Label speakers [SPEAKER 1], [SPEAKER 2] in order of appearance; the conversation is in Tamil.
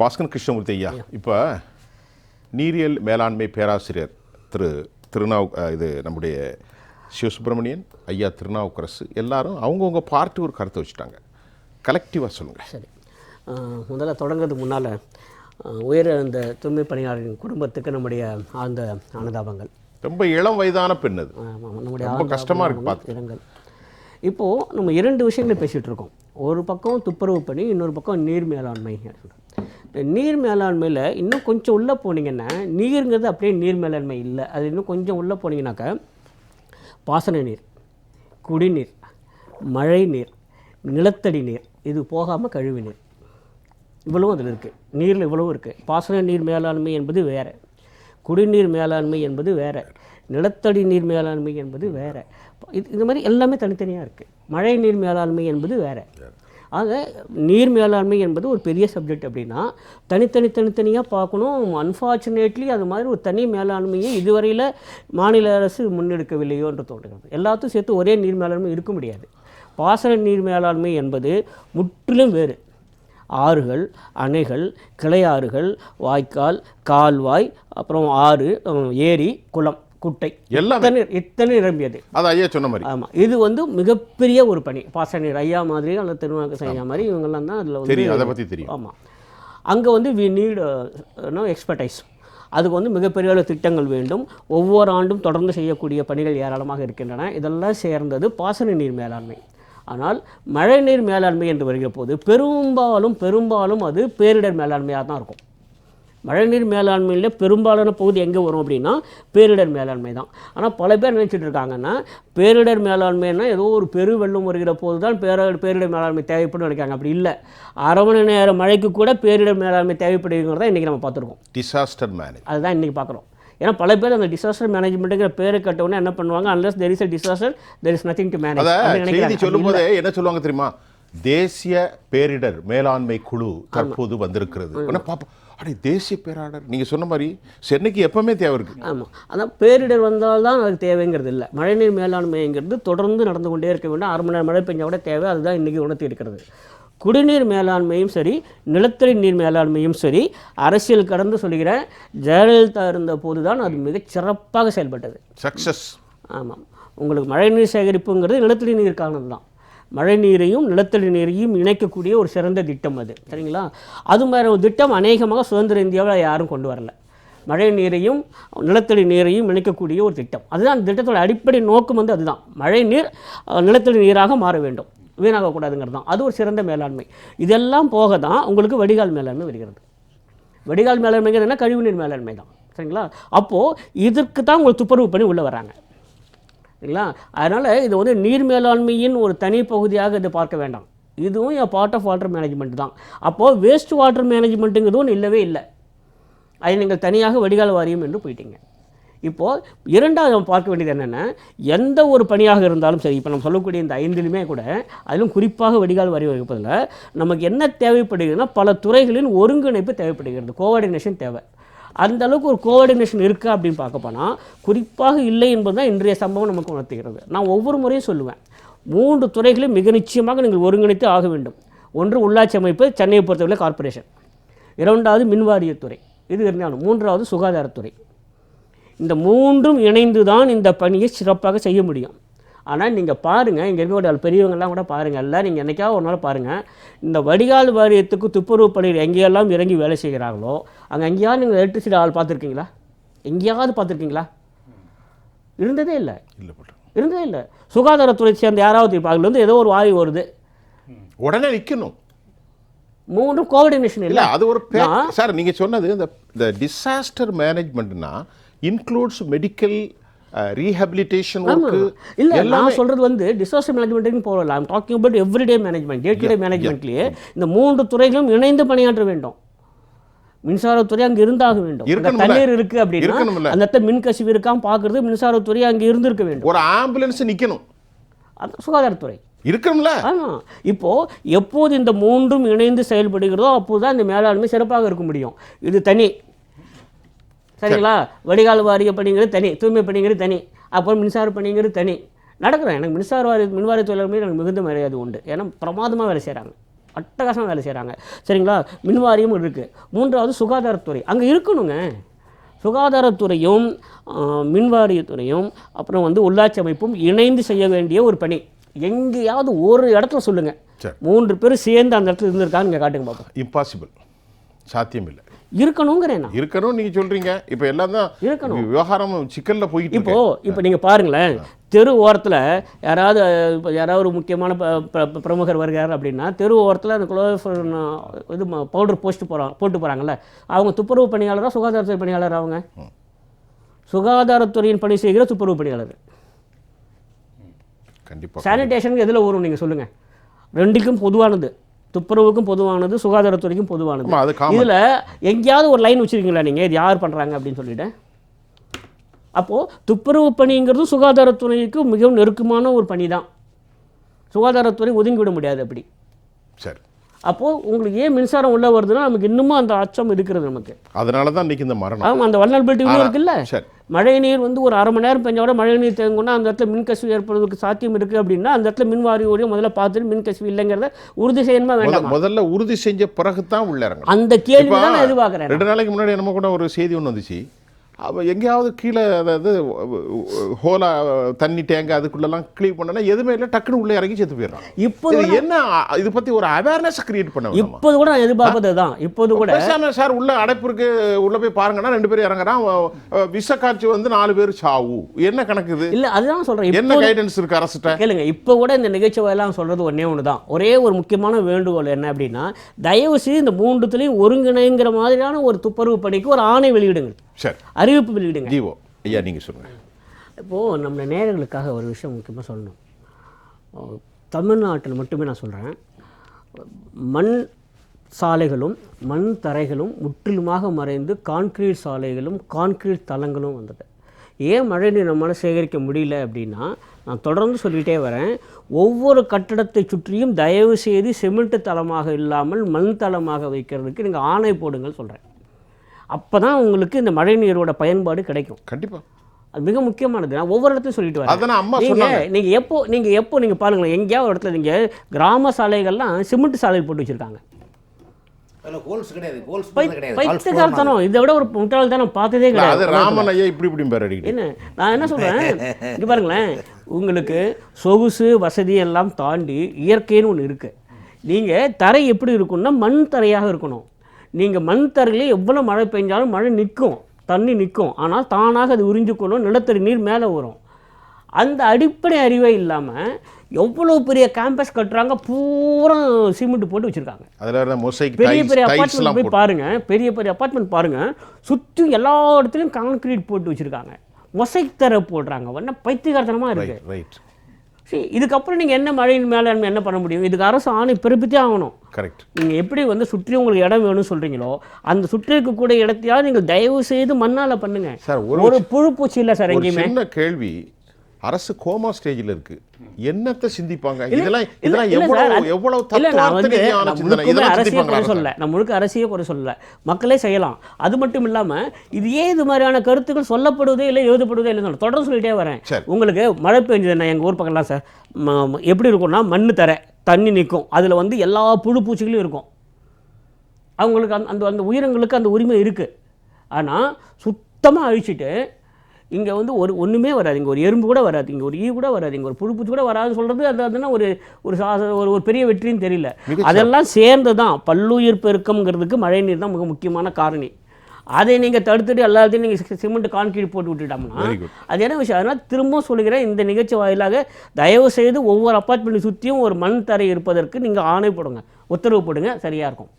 [SPEAKER 1] பாஸ்கர் கிருஷ்ணமூர்த்தி ஐயா இப்போ நீரியல் மேலாண்மை பேராசிரியர் திரு திருநாவு இது நம்முடைய சிவசுப்பிரமணியன் ஐயா திருநாவுக்கரசு எல்லாரும் அவங்கவுங்க பார்ட்டி ஒரு கருத்தை வச்சுட்டாங்க. கலெக்டிவாக சொல்லுங்கள்
[SPEAKER 2] சரி. முதல்ல தொடங்குறதுக்கு முன்னால் உயர் அந்த தூய்மை பணியாளரின் குடும்பத்துக்கு நம்முடைய ஆழ்ந்த அனுதாபங்கள்.
[SPEAKER 1] ரொம்ப இளம் வயதான பெண் அது.
[SPEAKER 2] நம்முடைய
[SPEAKER 1] ரொம்ப
[SPEAKER 2] ஆழ்ந்த
[SPEAKER 1] கஷ்டமா இருக்கு
[SPEAKER 2] அனுதாபங்கள், இரங்கல் இப்போது நம்ம இரண்டு விஷயங்களை பேசிகிட்டு இருக்கோம். ஒரு பக்கம் துப்புரவு பணி இன்னொரு பக்கம் நீர் மேலாண்மை. நீர் மேலாண்மையில் இன்னும் கொஞ்சம் உள்ளே போனீங்கன்னா நீருங்கிறது அப்படியே நீர் மேலாண்மை இல்லை. அது இன்னும் கொஞ்சம் உள்ளே போனீங்கன்னாக்கா பாசன நீர் குடிநீர் மழை நீர் நிலத்தடி நீர் இது போகாமல் கழிவு நீர். இவ்வளவும் அதில் இருக்குது நீரில் இவ்வளவும் இருக்குது பாசன நீர் மேலாண்மை என்பது வேறு. குடிநீர் மேலாண்மை என்பது வேறு. நிலத்தடி நீர் மேலாண்மை என்பது வேறு. இது இந்த மாதிரி எல்லாமே தனித்தனியாக இருக்குது மழை நீர் மேலாண்மை என்பது வேறு. ஆக நீர் மேலாண்மை என்பது ஒரு பெரிய சப்ஜெக்ட் அப்படின்னா தனித்தனி தனித்தனியாக பார்க்கணும். அன்ஃபார்ச்சுனேட்லி அது மாதிரி ஒரு தனி மேலாண்மையை இதுவரையில் மாநில அரசு முன்னெடுக்கவில்லையோ என்று தோன்றுகிறது. எல்லாத்தையும் சேர்த்து ஒரே நீர் மேலாண்மை இருக்க முடியாது. பாசன நீர் மேலாண்மை என்பது முற்றிலும் வேறு. ஆறுகள் அணைகள் கிளையாறுகள் வாய்க்கால் கால்வாய் அப்புறம் ஆறு ஏரி குளம். குட்டை.
[SPEAKER 1] எல்லாமே.
[SPEAKER 2] இத்தனை நிரம்பியது
[SPEAKER 1] அது? ஐயா சொன்ன மாதிரி.
[SPEAKER 2] ஆமாம் இது வந்து மிகப்பெரிய ஒரு பணி. பாசனீர் ஐயா மாதிரி அல்லது திருநாக்கு ஐயா மாதிரி இவங்கெல்லாம் தான் அதில் வந்து
[SPEAKER 1] தெரியும். அதை பற்றி தெரியும்.
[SPEAKER 2] ஆமாம் அங்கே வந்து வி நீட் நோ எக்ஸ்பர்டைஸ் அதுக்கு வந்து மிகப்பெரிய அளவு திட்டங்கள் வேண்டும். ஒவ்வொரு ஆண்டும் தொடர்ந்து செய்யக்கூடிய பணிகள் ஏராளமாக இருக்கின்றன. இதெல்லாம் சேர்ந்தது பாசன நீர் மேலாண்மை. ஆனால் மழைநீர் மேலாண்மை என்று வருகிற போது பெரும்பாலும் பெரும்பாலும் அது பேரிடர் மேலாண்மையாக தான் இருக்கும். மழைநீர் மேலாண்மையில் பெரும்பாலான பகுதி எங்கே வரும் அப்படின்னா பேரிடர் மேலாண்மை தான். ஆனால் பல பேர் நினைச்சிட்டு இருக்காங்கன்னா பேரிடர் மேலாண்மைன்னா ஏதோ ஒரு பெரு வெள்ளம் வருகிற போது தான் பேரிடர் பேரிடர் மேலாண்மை தேவைப்படும் நினைக்காங்க அப்படி இல்லை. அரை மணி நேர மழைக்கு கூட பேரிடர் மேலாண்மை தேவைப்படுகிறத இன்றைக்கி நம்ம பார்த்துருக்கோம்.
[SPEAKER 1] டிசாஸ்டர் மேனேஜ்
[SPEAKER 2] அதுதான் இன்றைக்கி பார்க்குறோம். ஏன்னா பல பேர் அந்த டிசாஸ்டர் மேனேஜ்மெண்ட்டுங்கிற பேரை கட்டவுடனே என்ன பண்ணுவாங்க? Unless there is a disaster there is nothing to manage
[SPEAKER 1] அத செய்தி சொல்லும் போதே என்ன சொல்லுவாங்க தெரியுமா? தேசிய பேரிடர் மேலாண்மை குழு தற்போது வந்திருக்கிறது. அடே தேசிய பேரிடர் நீங்க சொன்ன மாதிரி சென்னைக்கு எப்பவுமே தேவை இருக்கு.
[SPEAKER 2] ஆமாம் அதான் பேரிடர் வந்தால் தான் அதுக்கு தேவைங்கிறது இல்லை. மழைநீர் மேலாண்மைங்கிறது தொடர்ந்து நடந்து கொண்டே இருக்க வேண்டும். அரை மணி நேரம் மழை பெஞ்சா கூட தேவை. அதுதான் இன்றைக்கி உணர்த்தி இருக்கிறது. குடிநீர் மேலாண்மையும் சரி நிலத்தடி நீர் மேலாண்மையும் சரி அரசியல் கடந்து சொல்கிறேன் ஜெயலலிதா இருந்த போது தான் அது மிகச் சிறப்பாக செயல்பட்டது.
[SPEAKER 1] சக்சஸ்
[SPEAKER 2] ஆமாம். உங்களுக்கு மழைநீர் சேகரிப்புங்கிறது நிலத்தடி நீருக்கானது தான் மழை நீரையும் நிலத்தடி நீரையும் இணைக்கக்கூடிய ஒரு சிறந்த திட்டம் அது. சரிங்களா? அது மாதிரி ஒரு திட்டம் அநேகமாக சுதந்திர இந்தியாவில் யாரும் கொண்டு வரல. மழை நீரையும் நிலத்தடி நீரையும் இணைக்கக்கூடிய ஒரு திட்டம். அதுதான் அந்த திட்டத்தோட அடிப்படை நோக்கம் வந்து அதுதான். மழை நீர் நிலத்தடி நீராக மாற வேண்டும். வீணாகக்கூடாதுங்கிறது தான். அது ஒரு சிறந்த மேலாண்மை. இதெல்லாம் போக தான் உங்களுக்கு வடிகால் மேலாண்மை வருகிறது. வடிகால் மேலாண்மைங்கிறது என்ன? கழிவுநீர் மேலாண்மை தான். சரிங்களா? அப்போது இதற்கு தான் உங்களுக்கு துப்புரவு பண்ணி உள்ளே வராங்க. சரிங்களா அதனால் இது வந்து நீர் மேலாண்மையின் ஒரு தனி பகுதியாக இதை பார்க்க வேண்டாம். இதுவும் என் பார்ட் ஆஃப் வாட்டர் மேனேஜ்மெண்ட் தான். அப்போது வேஸ்ட் வாட்டர் மேனேஜ்மெண்ட்டுங்கிறது ஒன்று இல்லவே இல்லை. அதை நீங்கள் தனியாக வடிகால் வாரியம் என்று போயிட்டீங்க. இப்போது இரண்டாவது நம்ம பார்க்க வேண்டியது என்னென்னா எந்த ஒரு பணியாக இருந்தாலும் சரி இப்போ நம்ம சொல்லக்கூடிய இந்த ஐந்திலுமே கூட அதிலும் குறிப்பாக வடிகால் வாரியம் வைப்பதில் நமக்கு என்ன தேவைப்படுகிறதுனா பல துறைகளின் ஒருங்கிணைப்பு தேவைப்படுகிறது. கோஆர்டினேஷன் தேவை. அந்த அளவுக்கு ஒரு கோஆர்டினேஷன் இருக்கா அப்படின்னு பார்க்க போனால் குறிப்பாக இல்லை என்பது தான் இன்றைய சம்பவம் நமக்கு உணர்த்துகிறது. நான் ஒவ்வொரு முறையும் சொல்லுவேன். மூன்று துறைகளையும் மிக நிச்சயமாக நீங்கள் ஒருங்கிணைத்து ஆக வேண்டும். ஒன்று உள்ளாட்சி அமைப்பு சென்னையை பொறுத்தவரை கார்ப்பரேஷன் இரண்டாவது மின்வாரியத்துறை இது இருந்தாலும் மூன்றாவது சுகாதாரத்துறை. இந்த மூன்றும் இணைந்து தான் இந்த பணியை சிறப்பாக செய்ய முடியும். ஆனால் நீங்கள் பாருங்கள் இங்கே இருக்கக்கூடிய பெரியவங்கெல்லாம் கூட பாருங்கள் எல்லாம் நீங்கள் என்றைக்காவது ஒரு நாள் பாருங்கள் இந்த வடிகால் வாரியத்துக்கு துப்புரவு பணியில் எங்கேயெல்லாம் இறங்கி வேலை செய்கிறாங்களோ அங்கே எங்கேயாவது நீங்கள் எலக்ட்ரிசிட்டி ஆள் பார்த்துருக்கீங்களா? எங்கேயாவது பார்த்துருக்கீங்களா? இருந்ததே இல்லை.
[SPEAKER 1] இல்லை
[SPEAKER 2] இருந்ததே இல்லை. சுகாதாரத்துறை சேர்ந்த யாராவது இப்போ அதுலேருந்து ஏதோ ஒரு வாயு வருது.
[SPEAKER 1] உடனே நிக்கணும்.
[SPEAKER 2] மூன்று கோஆர்டினேஷன்
[SPEAKER 1] இல்ல அது ஒரு சார் நீங்க சொன்னது இந்த டிசாஸ்டர் மேனேஜ்மெண்ட்னா இன்க்ளூட்ஸ் மெடிக்கல் ரீஹபிலிட்டேஷன் ஒர்க்கு
[SPEAKER 2] இல்லை நான் சொல்கிறது வந்து டிசாஸ்டர் மேனேஜ்மெண்ட்டுன்னு போகல I'm talking about everyday management day to day மேனேஜ்மெண்ட்லேயே இந்த மூன்று துறைகளும் இணைந்து பணியாற்ற வேண்டும். மின்சாரத்துறை அங்கே இருந்தாக வேண்டும். தண்ணீர் இருக்கு அப்படின்னா. அந்த மின் கசிவு இருக்காம பார்க்கறது மின்சாரத்துறை அங்கே இருந்திருக்க வேண்டும்.
[SPEAKER 1] ஒரு ஆம்புலன்ஸ் நிக்கணும்.
[SPEAKER 2] அது சுகாதாரத்துறை.
[SPEAKER 1] இருக்கணும்ல.
[SPEAKER 2] ஆமாம் இப்போது எப்போது இந்த மூன்றும் இணைந்து செயல்படுகிறதோ அப்போது தான் இந்த மேலாண்மை சிறப்பாக இருக்க முடியும். இது தனி. சரிங்களா? வடிகால் வாரிய பணிங்கிறது தனி தூய்மை பணிங்கிறது தனி அப்புறம் மின்சார பணிங்கிறது தனி. நடக்கிறேன் எனக்கு மின்சார வாரிய மின்வாரிய தொழிலாளர் மீது எனக்கு மிகுந்த மரியாதை உண்டு. ஏன்னா பிரமாதமாக வேலை செய்கிறாங்க அட்டகாசமாக வேலை செய்கிறாங்க சரிங்களா? மின்வாரியம் இருக்குது மூன்றாவது சுகாதாரத்துறை. அங்கே இருக்கணுங்க. சுகாதாரத்துறையும் மின்வாரியத்துறையும் அப்புறம் வந்து உள்ளாட்சி அமைப்பும் இணைந்து செய்ய வேண்டிய ஒரு பணி. எங்கேயாவது ஒரு இடத்துல சொல்லுங்கள். மூன்று பேரும் சேர்ந்து அந்த இடத்துல இருந்திருக்காங்க இங்கே காட்டுங்க பார்ப்போம்
[SPEAKER 1] இம்பாசிபிள் சாத்தியம் இல்லை
[SPEAKER 2] இருக்கணுங்கிறேன்
[SPEAKER 1] இருக்கணும் நீங்க சொல்றீங்க. இப்போ எல்லாம் தான்
[SPEAKER 2] இருக்கணும்.
[SPEAKER 1] விவகாரம் சிக்கல்ல போயிட்டு
[SPEAKER 2] இப்போ இப்போ நீங்கள் பாருங்களேன். தெரு ஓரத்தில் யாராவது இப்போ யாராவது ஒரு முக்கியமான பிரமுகர் வருகிறார் அப்படின்னா தெரு ஓரத்தில் அந்த குளோஃபர் இது பவுடர் போஸ்ட் போகிறாங்க போட்டு போகிறாங்கல்ல அவங்க துப்புரவு பணியாளரா சுகாதாரத்துறை பணியாளர் அவங்க? சுகாதாரத்துறையின் பணி செய்கிற துப்புரவு பணியாளர்.
[SPEAKER 1] கண்டிப்பா
[SPEAKER 2] சானிடேஷனுக்கு எதில் வரும் நீங்கள் சொல்லுங்கள் ரெண்டுக்கும் பொதுவானது. துப்புரவுக்கும் பொதுவானது சுகாதாரத்துறைக்கும் பொதுவானது. இதில் எங்கேயாவது ஒரு லைன் வச்சுருக்கீங்களா நீங்கள் இது யார் பண்ணுறாங்க அப்படின்னு சொல்லிட்டு? அப்போது துப்புரவு பணிங்கிறது சுகாதாரத்துறைக்கு மிகவும் நெருக்கமான ஒரு பணி தான் சுகாதாரத்துறை ஒதுங்கி விட முடியாது அப்படி.
[SPEAKER 1] சரி.
[SPEAKER 2] அப்போது உங்களுக்கு ஏன் மின்சாரம் உள்ளே வருதுன்னா நமக்கு இன்னமும் அந்த அச்சம் இருக்கிறது நமக்கு.
[SPEAKER 1] அதனால தான் இன்னைக்கு இந்த மரணம்.
[SPEAKER 2] ஆமாம் அந்த வல்னரபிலிட்டி
[SPEAKER 1] ஆனா,
[SPEAKER 2] இருக்குல்ல?
[SPEAKER 1] சரி.
[SPEAKER 2] மழை நீர் வந்து ஒரு அரை மணி நேரம் பெஞ்சோட மழை நீர் தேங்குனா அந்த இடத்துல மின்கசிவு ஏற்படுவதற்கு சாத்தியம் இருக்குது அப்படின்னா அந்த இடத்துல மின் வாரியோடையும் முதல்ல பார்த்துட்டு மின்கசிவு இல்லைங்கிறத உறுதி செய்யணுமா வேண்டாமா?
[SPEAKER 1] முதல்ல உறுதி செஞ்ச பிறகு தான் உள்ள
[SPEAKER 2] அந்த கேள்வி தான் நான் எதிர்பார்க்குறேன்.
[SPEAKER 1] ரெண்டு நாளைக்கு முன்னாடி என்னமோ கூட ஒரு செய்தி ஒன்று வந்துச்சு. எங்கேயாவது கீழே அதாவது ஹோலா தண்ணி டேங்க் அதுக்குள்ளெல்லாம் க்ளீன் பண்ணனா எதுவுமே இல்லை டக்குன்னு உள்ளே இறங்கி செத்து போயிடுறான்.
[SPEAKER 2] இப்போது
[SPEAKER 1] இது என்ன இது பத்தி ஒரு அவேர்னஸ் கிரியேட் பண்ண?
[SPEAKER 2] இப்போது கூட நான் எதிர்பார்ப்பது தான் இப்போது கூட
[SPEAKER 1] சார் உள்ள அடைப்பு இருக்கு உள்ள போய் பாருங்கன்னா ரெண்டு பேரும் இறங்குறான். அவ- அவ விஷ காய்ச்சி வந்து நாலு பேர் சாவு. என்ன கணக்கு இது?
[SPEAKER 2] இல்லை அதுதான் சொல்கிறேன்
[SPEAKER 1] என்ன கைடன்ஸ் இருக்கு அரசுட்ட?
[SPEAKER 2] கேளுங்க இப்போ கூட இந்த நிகழ்ச்சியெல்லாம் சொல்கிறது ஒன்றே ஒன்று தான் ஒரே ஒரு முக்கியமான வேண்டுகோள் என்ன அப்படின்னா தயவு செய்து இந்த மூன்றுத்துலையும் ஒருங்கிணைங்கிற மாதிரியான ஒரு துப்புரவு பணிக்கு ஒரு ஆணை வெளியிடுங்க
[SPEAKER 1] சரி.
[SPEAKER 2] அறிவிப்பு வெளியிடுங்க.
[SPEAKER 1] ஜீவோ ஐயா நீங்க சொல்லுங்க.
[SPEAKER 2] இப்போது நம்ம நேயர்களுக்காக ஒரு விஷயம் முக்கியமாக சொல்லணும். தமிழ்நாட்டில் மட்டுமே நான் சொல்கிறேன் மண் சாலைகளும் மண் தரைகளும் முற்றிலுமாக மறைந்து கான்கிரீட் சாலைகளும் கான்கிரீட் தளங்களும் வந்தது. ஏன் மழைநீர் நம்மளால் சேகரிக்க முடியல அப்படின்னா நான் தொடர்ந்து சொல்லிகிட்டே வரேன். ஒவ்வொரு கட்டடத்தை சுற்றியும் தயவு செய்து சிமெண்ட் தளமாக இல்லாமல் மண் தளமாக வைக்கிறதுக்கு நீங்கள் ஆணை போடுங்கள் சொல்கிறேன் அப்போ தான் உங்களுக்கு இந்த மழைநீரோட பயன்பாடு கிடைக்கும்.
[SPEAKER 1] கண்டிப்பா.
[SPEAKER 2] அது மிக முக்கியமானது. நான் ஒவ்வொரு இடத்துலையும் சொல்லிட்டு வரேன்.
[SPEAKER 1] அதான் அம்மா
[SPEAKER 2] நீங்க
[SPEAKER 1] சொன்னாங்க.
[SPEAKER 2] நீங்க எப்போ நீங்க எப்போ நீங்க பாருங்களேன் எங்கேயாவது ஒரு இடத்துல நீங்க கிராம சாலைகள்லாம் சிமெண்ட் சாலை போட்டு வச்சிருக்காங்க. பைத்தியக்காரத்தனம். இதை விட ஒரு முட்டாள்தனம் பார்த்ததே கிடையாது.
[SPEAKER 1] ராமன் ஐயா இப்படி இப்படி பேர் அடிக்கிட்டு
[SPEAKER 2] என்ன? நான் என்ன சொல்றேன்? இங்க பாருங்களேன். உங்களுக்கு சொகுசு வசதி எல்லாம் தாண்டி இயற்கைன்னு ஒன்று இருக்கு. நீங்க தரை எப்படி இருக்கும்னா மண் தரையாக இருக்கணும். நீங்க மண் தரையிலே எவ்வளோ மழை பெஞ்சாலும் மழை நிற்கும் தண்ணி நிற்கும். ஆனால் தானாக அது உறிஞ்சிக்கணும் நிலத்தடி நீர் மேலே வரும். அந்த அடிப்படை அறிவே இல்லாமல் எவ்வளோ பெரிய கேம்பஸ் கட்டுறாங்க பூரா சிமெண்ட் போட்டு வச்சுருக்காங்க. பெரிய பெரிய அப்பார்ட்மெண்ட் போய்
[SPEAKER 1] போட்டு.
[SPEAKER 2] பாருங்க பெரிய பெரிய அப்பார்ட்மெண்ட் பாருங்க. சுற்றி எல்லா இடத்துலையும் கான்கிரீட் போட்டு வச்சிருக்காங்க. மொசைக் தர போடுறாங்க. என்ன பைத்தியகாரத்தனமாக இருக்கு.
[SPEAKER 1] ரைட் ரைட்
[SPEAKER 2] சரி இதுக்கப்புறம் நீங்கள் என்ன மழை மேலாண்மை என்ன பண்ண முடியும்? இதுக்கு அரசு ஆணை பிறப்பித்தே ஆகணும்.
[SPEAKER 1] கரெக்ட்
[SPEAKER 2] நீங்கள் எப்படி வந்து சுற்றி உங்களுக்கு இடம் வேணும்னு சொல்கிறீங்களோ அந்த சுற்றி இருக்கக்கூடிய இடத்தையாவது நீங்கள் தயவு செய்து மண்ணால் பண்ணுங்க.
[SPEAKER 1] சார் ஒரு
[SPEAKER 2] ஒரு புழு பூச்சி இல்லை சார் எங்கேயுமே.
[SPEAKER 1] சின்ன கேள்வி அரசு கோமா ஸ்டேஜ்ல இருக்கு. என்னத்தை சிந்திப்பாங்க? இதெல்லாம் இதெல்லாம் எவ்வளவு எவ்வளவு
[SPEAKER 2] அரசியல் குறை. சொல்லல. நான் முழுக்க அரசியல் குறை சொல்லல. மக்களே செய்யலாம். அது மட்டும் இல்லாம இது ஏன் இது மாதிரியான கருத்துக்கள் சொல்லப்படுவதே இல்லை எழுதப்படுவதே இல்லை தொடர்ந்து சொல்லிட்டே வரேன். உங்களுக்கு மழை பெஞ்சதுன்னா எங்கள் ஊர் பக்கம்லாம் சார் எப்படி இருக்கும்னா மண்ணு தர தண்ணி நிற்கும் அதில் வந்து எல்லா புழு பூச்சிகளும் இருக்கும். அவங்களுக்கு அந்த அந்த அந்த உயிரங்களுக்கு அந்த உரிமை இருக்குது ஆனால் சுத்தமாக அழிச்சிட்டு இங்கே வந்து ஒரு ஒன்றுமே வராது. இங்கே ஒரு எறும்பு கூட வராது. இங்கே ஒரு ஈ கூட வராது. இங்கே ஒரு புழுப்பூச்சி கூட வராது சொல்கிறது அது அதுனா ஒரு ஒரு சா ஒரு ஒரு பெரிய வெற்றின்னு தெரியல. அதெல்லாம் சேர்ந்து தான் பல்லுயிர் பெருக்கம்ங்கிறதுக்கு மழை நீர் தான் மிக முக்கியமான காரணி. அதை நீங்கள் தடுத்துட்டு எல்லாத்தையும் நீங்கள் சிமெண்ட் கான்கிரீட் போட்டு விட்டுட்டோம்னா. அது என்ன விஷயம்? அதனால் திரும்பவும் சொல்லுகிறேன் இந்த நிகழ்ச்சி வாயிலாக தயவு செய்து ஒவ்வொரு அப்பார்ட்மெண்ட் சுற்றியும் ஒரு மண் தரை இருப்பதற்கு நீங்கள் ஆணை போடுங்க உத்தரவு போடுங்க. சரியாக இருக்கும்.